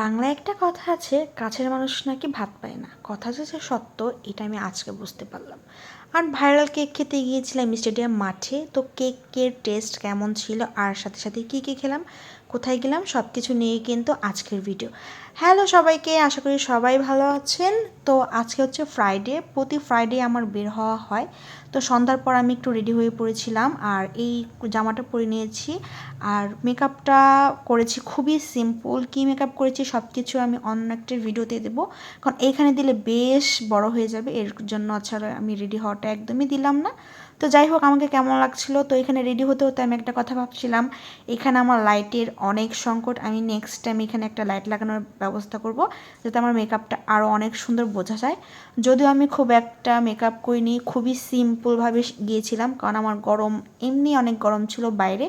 বাংলায় একটা কথা আছে, কাছের মানুষ নাকি ভাত পায় না। কথা যে সত্য, এটা আমি আজকে বুঝতে পারলাম। আর ভাইরাল কেক খেতে গিয়েছিলাম স্টেডিয়াম মাঠে, তো কেকের টেস্ট কেমন ছিল, আর সাথে সাথে কী কী খেলাম কোথায় গেলাম সব কিছু নিয়ে কিন্তু আজকের ভিডিও হ্যালো সবাইকে, আশা করি সবাই ভালো আছেন। তো আজকে হচ্ছে ফ্রাইডে প্রতি ফ্রাইডে আমার বের হওয়া হয়। তো সন্ধ্যার পর আমি একটু রেডি হয়ে পড়েছিলাম আর এই জামাটা পরে নিয়েছি। আর মেকআপটা করেছি খুবই সিম্পল কী মেকআপ করেছি সব কিছু আমি অন্য একটা ভিডিওতে দেবো। কারণ এইখানে দিলে বেশ বড় হয়ে যাবে। এর জন্য আচ্ছা আমি রেডি হওয়াটা একদমই দিলাম না। তো যাই হোক, আমাকে কেমন লাগছিল? তো এখানে রেডি হতে হতে আমি একটা কথা ভাবছিলাম। এখানে আমার লাইটের অনেক সংকট। আমি নেক্সট টাইম এখানে একটা লাইট লাগানোর ব্যবস্থা করব, যাতে আমার মেকআপটা আরও অনেক সুন্দর বোঝা যায়। যদিও আমি খুব একটা মেকআপ করিনি, খুবই সিম্পলভাবে গিয়েছিলাম, কারণ আমার গরম, এমনি অনেক গরম ছিল বাইরে।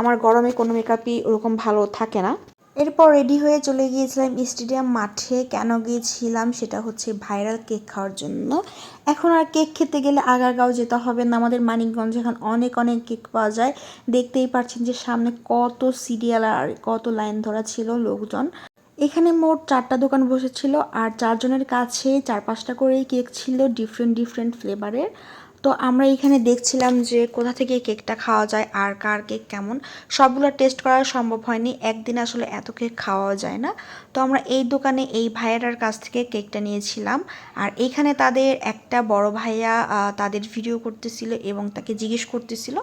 আমার গরমে কোনো মেকআপই ওরকম ভালো থাকে না। এরপর রেডি হয়ে চলে গিয়েছিলাম স্টেডিয়াম মাঠে। কেন গিয়েছিলাম সেটা হচ্ছে ভাইরাল কেক খাওয়ার জন্য। এখন আর কেক খেতে গেলে আগারগাঁও যেতে হবে না। আমাদের মানিকগঞ্জে এখন অনেক অনেক কেক পাওয়া যায়। দেখতেই পাচ্ছেন যে সামনে কত সিরিয়াল আর কত লাইন ধরা ছিল লোকজন। এখানে মোট চারটা দোকান বসেছিল আর চারজনের কাছে চার পাঁচটা করেই কেক ছিল ডিফারেন্ট ডিফারেন্ট ফ্লেভারের তো আমরা এখানে দেখছিলাম যে কোথা থেকে কেকটা খাওয়া যায়, আর কার কেক কেমন। সবগুলো টেস্ট করা সম্ভব হয়নি। একদিন আসলে এত কেক খাওয়া যায় না। তো আমরা এই দোকানে এই ভাইয়াটার কাছ থেকে কেকটা নিয়েছিলাম। আর এখানে তাদের একটা বড় ভাইয়া তাদের ভিডিও করতেছিল এবং তাকে জিজ্ঞেস করতেছিল।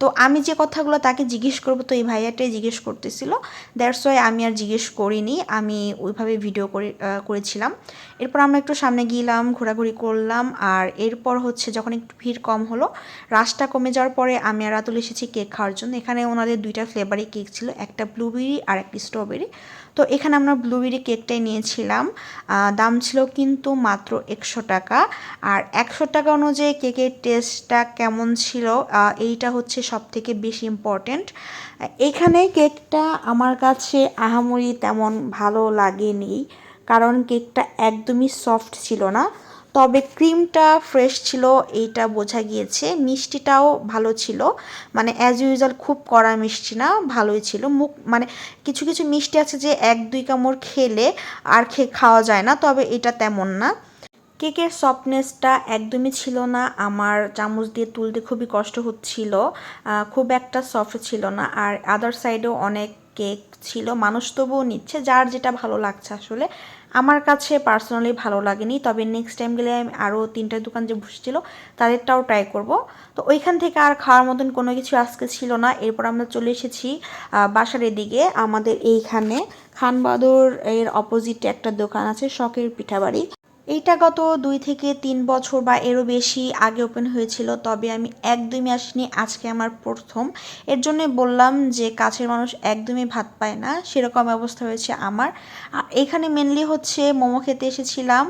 তো আমি যে কথাগুলো তাকে জিজ্ঞেস করব, তো এই ভাইয়াটাই জিজ্ঞেস করতেছিল। দ্যাটস ওয়াই আমি আর জিজ্ঞেস করিনি। আমি ওইভাবে ভিডিও করে করেছিলাম। এরপর আমরা একটু সামনে গিয়েলাম ঘোরাঘুরি করলাম। আর এরপর হচ্ছে যখন একটু ভিড় কম হলো। রাশটা কমে যাওয়ার পরে আমি আর রাতুল এসেছি কেক খাওয়ার জন্য। এখানে ওনাদের দুইটা ফ্লেভারই কেক ছিল, একটা ব্লুবেরি আর একটা স্ট্রবেরি তো এখানে আমরা ব্লুবেরি কেকটাই নিয়েছিলাম। দাম ছিল কিন্তু মাত্র একশো টাকা। আর একশো টাকা অনুযায়ী কেকের টেস্টটা কেমন ছিল এইটা হচ্ছে সব থেকে বেশি ইম্পর্ট্যান্ট এখানে কেকটা আমার কাছে আহামরি তেমন ভালো লাগেনি, কারণ কেকটা একদমই সফট ছিল না। তবে ক্রিমটা ফ্রেশ ছিল, এইটা বোঝা গিয়েছে। মিষ্টিটাও ভালো ছিল। মানে অ্যাজ ইউজুয়াল খুব কড়া মিষ্টি না, ভালোই ছিল। মুখ মানে কিছু কিছু মিষ্টি আছে যে এক, দুই কামড় খেলে আর খেয়ে খাওয়া যায় না, তবে এটা তেমন না। কেকের সফটনেসটা একদমই ছিল না। আমার চামচ দিয়ে তুলতে খুবই কষ্ট হচ্ছিল। খুব একটা সফট ছিল না। আর আদার সাইডেও অনেক কেক ছিল, মানুষ তবুও নিচ্ছে, যার যেটা ভালো লাগছে আসলে। আমার কাছে পার্সোনালি ভালো লাগেনি, তবে নেক্সট টাইম গেলে আমি আরও তিনটা দোকান যে বসেছিল, তাদেরটাও ট্রাই করব। তো ওইখান থেকে আর খাওয়ার মতন কোনো কিছু আজকে ছিল না, এরপর আমরা চলে এসেছি বাসার এদিকে, আমাদের এইখানে। খানবাদর এর অপোজিটে একটা দোকান আছে, শখের পিঠাবাড়ি। এইটা গত দুই থেকে তিন বছর বা এরও বেশি আগে ওপেন হয়েছিল, তবে আমি একদমই আসিনি। আজকে আমার প্রথম। এর জন্য বললাম যে কাছের মানুষ একদমই ভাত পায় না, সেরকম অবস্থা হয়েছে আমার। এখানে মেনলি হচ্ছে মোমো খেতে এসেছিলাম।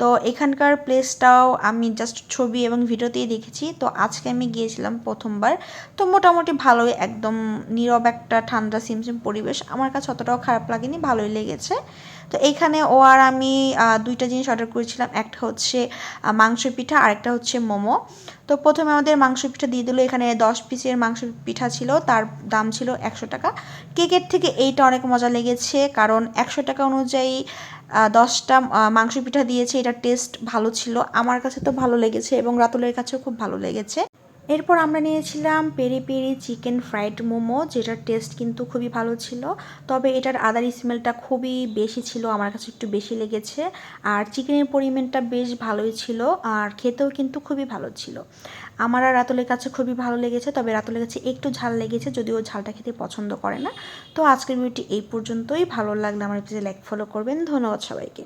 তো এখানকার প্লেসটাও আমি জাস্ট ছবি এবং ভিডিওতেই দেখেছি। তো আজকে আমি গিয়েছিলাম প্রথমবার। তো মোটামুটি ভালোই, একদম নীরব একটা ঠান্ডা সিমসিম পরিবেশ। আমার কাছে অতটাও খারাপ লাগেনি, ভালোই লেগেছে। তো এইখানে ও আর আমি দুইটা জিনিস অর্ডার করেছিলাম। একটা হচ্ছে মাংস পিঠা আর একটা হচ্ছে মোমো। তো প্রথমে আমাদের মাংস পিঠা দিয়ে দিল। এখানে দশ পিসের মাংস পিঠা ছিল। তার দাম ছিল একশো টাকা। কেকের থেকে এইটা অনেক মজা লেগেছে। কারণ একশো টাকা অনুযায়ী দশটা মাংস পিঠা দিয়েছে। এটা টেস্ট ভালো ছিল। আমার কাছে তো ভালো লেগেছে এবং রাতুলের কাছেও খুব ভালো লেগেছে। এরপর আমরা নিয়েছিলাম peri peri chicken fried momo, যেটার টেস্ট কিন্তু খুবই ভালো ছিল। তবে এটার আদার স্মেলটা খুবই বেশি ছিল, আমার কাছে একটু বেশি লেগেছে। আর চিকেনের পরিমাণটা বেশ ভালোই ছিল, আর খেতেও কিন্তু খুবই ভালো ছিল। আমার আর রাতুলের কাছে খুবই ভালো লেগেছে, তবে রাতুলের কাছে একটু ঝাল লেগেছে, যদিও ঝালটা খেতে পছন্দ করে না। তো আজকের ভিডিওটি এই পর্যন্তই, ভালো লাগলে আমার পেজে লাইক ফলো করবেন। ধন্যবাদ সবাইকে।